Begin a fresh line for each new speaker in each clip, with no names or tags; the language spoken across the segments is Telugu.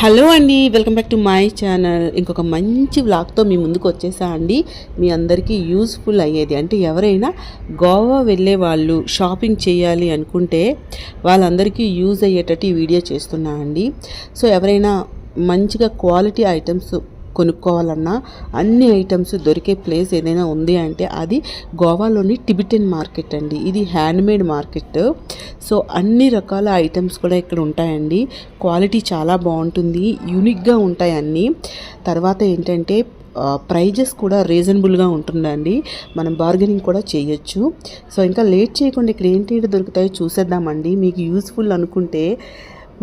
హలో అండి welcome back to my channel. ఇంకొక మంచి వ్లాగ్తో మీ ముందుకు వచ్చేసా అండి. మీ అందరికీ యూస్ఫుల్ అయ్యేది. అంటే ఎవరైనా గోవా వెళ్ళే వాళ్ళు షాపింగ్ చేయాలి అనుకుంటే వాళ్ళందరికీ యూజ్ అయ్యేటట్టు ఈ వీడియో చేస్తున్నా అండి. సో ఎవరైనా మంచిగా క్వాలిటీ ఐటమ్స్ కొనుక్కోవాలన్నా అన్ని ఐటమ్స్ దొరికే ప్లేస్ ఏదైనా ఉంది అంటే అది గోవాలోని టిబిటన్ మార్కెట్ అండి. ఇది హ్యాండ్మేడ్ మార్కెట్. సో అన్ని రకాల ఐటమ్స్ కూడా ఇక్కడ ఉంటాయండి. క్వాలిటీ చాలా బాగుంటుంది. యూనిక్గా ఉంటాయి అన్నీ. తర్వాత ఏంటంటే ప్రైజెస్ కూడా రీజనబుల్గా ఉంటుందండి. మనం బార్గెనింగ్ కూడా చేయొచ్చు. సో ఇంకా లేట్ చేయకుండా ఇక్కడ ఏంటి దొరుకుతాయో చూసేద్దామండి. మీకు యూస్ఫుల్ అనుకుంటే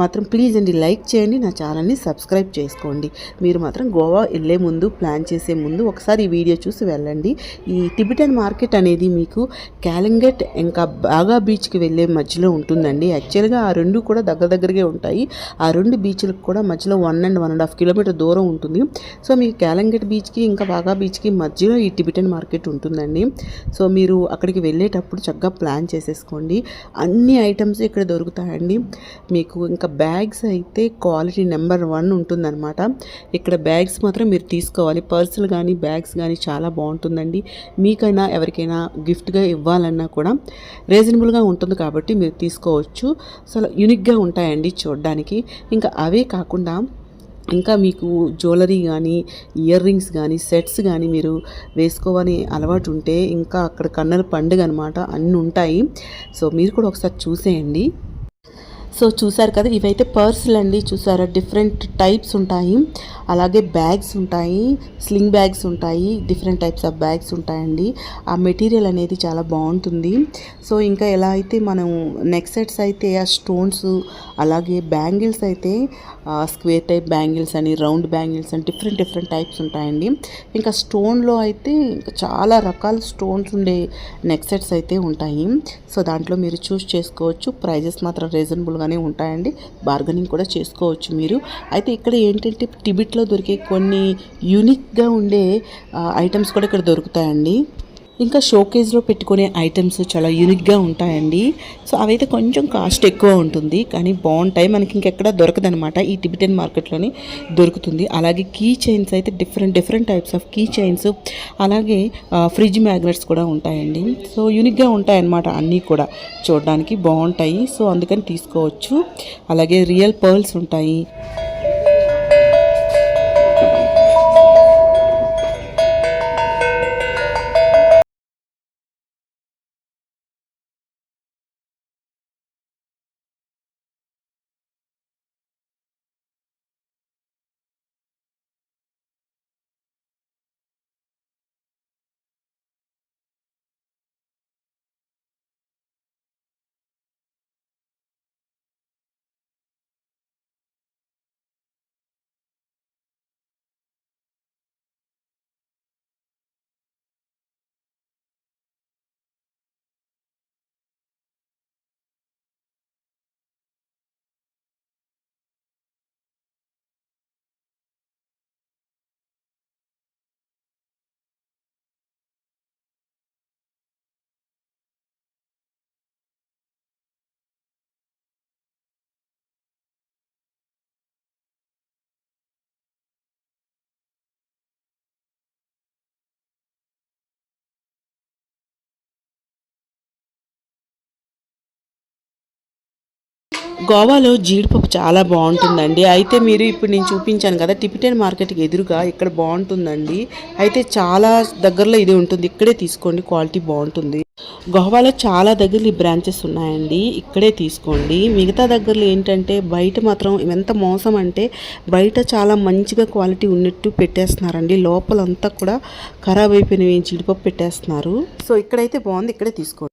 మాత్రం ప్లీజ్ అండి లైక్ చేయండి నా ఛానల్ని సబ్స్క్రైబ్ చేసుకోండి. మీరు మాత్రం గోవా వెళ్ళే ముందు ప్లాన్ చేసే ముందు ఒకసారి ఈ వీడియో చూసి వెళ్ళండి. ఈ టిబిటన్ మార్కెట్ అనేది మీకు క్యాలింగట్ ఇంకా బాగా బీచ్కి వెళ్ళే మధ్యలో ఉంటుందండి. యాక్చువల్గా ఆ రెండు కూడా దగ్గర దగ్గరగే ఉంటాయి. ఆ రెండు బీచ్లకు కూడా మధ్యలో one and one and half kilometre దూరం ఉంటుంది. సో మీకు క్యాలింగట్ బీచ్కి ఇంకా బాగా బీచ్కి మధ్యలో ఈ టిబిటన్ మార్కెట్ ఉంటుందండి. సో మీరు అక్కడికి వెళ్ళేటప్పుడు చక్కగా ప్లాన్ చేసేసుకోండి. అన్ని ఐటమ్స్ ఇక్కడ దొరుకుతాయండి. మీకు ఇంకా బ్యాగ్స్ అయితే క్వాలిటీ నెంబర్ వన్ ఉంటుందన్నమాట. ఇక్కడ బ్యాగ్స్ మాత్రం మీరు తీసుకోవాలి. పర్సులు కానీ బ్యాగ్స్ కానీ చాలా బాగుంటుందండి. మీకైనా ఎవరికైనా గిఫ్ట్గా ఇవ్వాలన్నా కూడా రీజనబుల్గా ఉంటుంది కాబట్టి మీరు తీసుకోవచ్చు. అసలు యూనిక్గా ఉంటాయండి చూడడానికి. ఇంకా అవే కాకుండా ఇంకా మీకు జ్యువెలరీ కానీ ఇయర్ రింగ్స్ కానీ సెట్స్ కానీ మీరు వేసుకోవని అలవాటు ఉంటే ఇంకా అక్కడ కన్నల పండుగ అనమాట అన్నీ ఉంటాయి సో మీరు కూడా ఒకసారి చూసేయండి. సో చూసారు కదా ఇవైతే పర్సులు అండి చూసారా? డిఫరెంట్ టైప్స్ ఉంటాయి. అలాగే బ్యాగ్స్ ఉంటాయి స్లింగ్ బ్యాగ్స్ ఉంటాయి డిఫరెంట్ టైప్స్ ఆఫ్ బ్యాగ్స్ ఉంటాయండి. ఆ మెటీరియల్ అనేది చాలా బాగుంటుంది. సో ఇంకా ఎలా అయితే మనం నెక్ సెట్స్ అయితే ఆ స్టోన్స్ అలాగే బ్యాంగిల్స్ అయితే స్క్వేర్ టైప్ బ్యాంగిల్స్ అని రౌండ్ బ్యాంగిల్స్ అని డిఫరెంట్ డిఫరెంట్ టైప్స్ ఉంటాయండి. ఇంకా స్టోన్లో అయితే ఇంకా చాలా రకాల స్టోన్స్ ఉండే నెక్ సెట్స్ అయితే ఉంటాయి. సో దాంట్లో మీరు చూస్ చేసుకోవచ్చు. ప్రైజెస్ మాత్రం రీజనబుల్గానే ఉంటాయండి. బార్గెనింగ్ కూడా చేసుకోవచ్చు మీరు. అయితే ఇక్కడ ఏంటంటే టిబిట్లో దొరికే కొన్ని యూనిక్గా ఉండే ఐటమ్స్ కూడా ఇక్కడ దొరుకుతాయండి. ఇంకా షోకేజ్లో పెట్టుకునే ఐటమ్స్ చాలా యూనిక్గా ఉంటాయండి. సో అవైతే కొంచెం కాస్ట్ ఎక్కువ ఉంటుంది. కానీ బాగుంటాయి. మనకి ఇంకెక్కడ దొరకదనమాట ఈ టిబిటన్ మార్కెట్లోనే దొరుకుతుంది. అలాగే కీ చైన్స్ అయితే different different types of key chains. అలాగే ఫ్రిడ్జ్ మ్యాగ్నెట్స్ కూడా ఉంటాయండి. సో యూనిక్గా ఉంటాయన్నమాట అన్నీ కూడా. చూడడానికి బాగుంటాయి. సో అందుకని తీసుకోవచ్చు. అలాగే రియల్ పర్ల్స్ ఉంటాయి. గోవాలో జీడిపప్పు చాలా బాగుంటుందండి. అయితే మీరు ఇప్పుడు నేను చూపించాను కదా టిపిటన్ మార్కెట్కి ఎదురుగా ఇక్కడ బాగుంటుందండి. అయితే చాలా దగ్గరలో ఇది ఉంటుంది. ఇక్కడే తీసుకోండి క్వాలిటీ బాగుంటుంది. గోవాలో చాలా దగ్గరలో ఈ బ్రాంచెస్ ఉన్నాయండి. ఇక్కడే తీసుకోండి. మిగతా దగ్గరలో ఏంటంటే బయట మాత్రం ఎంత మోసం అంటే బయట చాలా మంచిగా క్వాలిటీ ఉన్నట్టు పెట్టేస్తున్నారండి. లోపలంతా కూడా ఖరాబ్ అయిపోయినవి జీడిపప్పు పెట్టేస్తున్నారు. సో ఇక్కడైతే బాగుంది. ఇక్కడే తీసుకోండి.